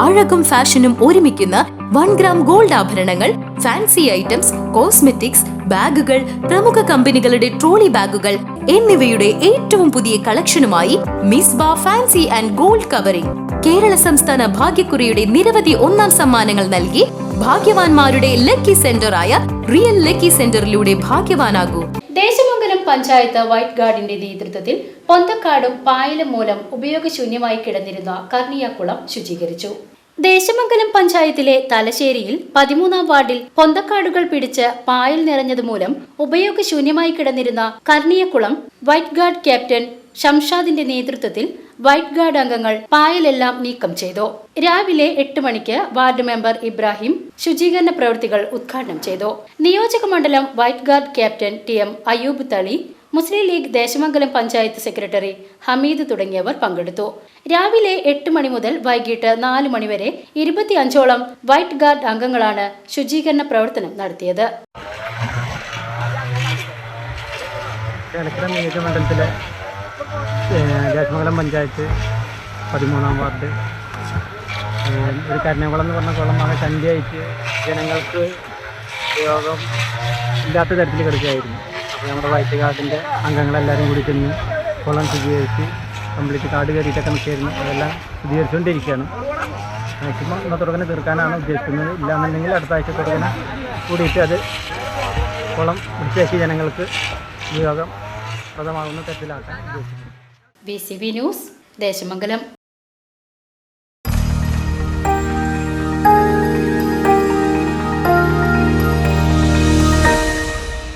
അഴകും ഫാഷനും ഒരുമിക്കുന്ന one gram gold ആഭരണങ്ങൾ ഫാൻസി ഐറ്റംസ് കോസ്മെറ്റിക്സ് ബാഗുകൾ പ്രമുഖ കമ്പനികളുടെ ട്രോളി ബാഗുകൾ എന്നിവയുടെ ഏറ്റവും പുതിയ കളക്ഷനുമായി മിസ് ബാ fancy and gold covering. Kerala സംസ്ഥാന ഭാഗ്യക്കുറിയുടെ നിരവധി ഒന്നാം സമ്മാനങ്ങൾ നൽകി ഭാഗ്യവാന്മാരുടെ ലക്കി സെന്ററായ റിയൽ ലക്കി സെന്ററിലൂടെ ഭാഗ്യവാനാകൂ. ദേശമംഗലം പഞ്ചായത്ത് വൈറ്റ് ഗാർഡിന്റെ നേതൃത്വത്തിൽ പൊന്തക്കാടും പായലും മൂലം ഉപയോഗശൂന്യമായി കിടന്നിരുന്ന കർണിയാക്കുളം ശുചീകരിച്ചു. ദേശമംഗലം പഞ്ചായത്തിലെ തലശ്ശേരിയിൽ പതിമൂന്നാം വാർഡിൽ പൊന്തക്കാടുകൾ പിടിച്ച് പായൽ നിറഞ്ഞതുമൂലം ഉപയോഗശൂന്യമായി കിടന്നിരുന്ന കർണിയക്കുളം വൈറ്റ് ഗാർഡ് ക്യാപ്റ്റൻ ഷംഷാദിന്റെ നേതൃത്വത്തിൽ വൈറ്റ് ഗാർഡ് അംഗങ്ങൾ പായലെല്ലാം നീക്കം ചെയ്തു. രാവിലെ എട്ട് മണിക്ക് വാർഡ് മെമ്പർ ഇബ്രാഹിം ശുചീകരണ പ്രവൃത്തികൾ ഉദ്ഘാടനം ചെയ്തു. നിയോജക മണ്ഡലം white guard captain T M Ayyub Thali Muslim League Desamangalam panchayat secretary Hameed തുടങ്ങിയവർ പങ്കെടുത്തു. രാവിലെ എട്ട് മണി മുതൽ വൈകിട്ട് നാല് മണിവരെ ഇരുപത്തിയഞ്ചോളം വൈറ്റ് ഗാർഡ് അംഗങ്ങളാണ് ശുചീകരണ പ്രവർത്തനം നടത്തിയത്. ദേശമംഗലം പഞ്ചായത്ത് പതിമൂന്നാം വാർഡ്. ഒരു കരുണകുളം എന്ന് പറഞ്ഞ കുളം ചണ്ടിയായിട്ട് ജനങ്ങൾക്ക് ഉപയോഗം ഇല്ലാത്ത തരത്തിൽ കിടക്കുകയായിരുന്നു. നമ്മുടെ വൈറ്റ് കാർഡിന്റെ അംഗങ്ങളെല്ലാവരും കൂടി ചെന്ന് കുളം ശുചീകരിച്ച് കംപ്ലീറ്റ് കാർഡ് കയറിയിട്ടൊക്കെ നിൽക്കായിരുന്നു അതെല്ലാം ശുചീകരിച്ചുകൊണ്ടിരിക്കുകയാണ് മാക്സിമം ഇന്നത്തെ തന്നെ തീർക്കാനാണ് ഉദ്ദേശിക്കുന്നത്. ഇല്ലാന്നുണ്ടെങ്കിൽ അടുത്ത ആഴ്ച തുടങ്ങി കൂടിയിട്ട് അത് കുളം വൃത്തിയാക്കി ജനങ്ങൾക്ക് ഉപയോഗം പ്രദമാകുന്ന തരത്തിലാക്കാൻ ഉദ്ദേശിക്കുന്നു. B C B news Desamangalam.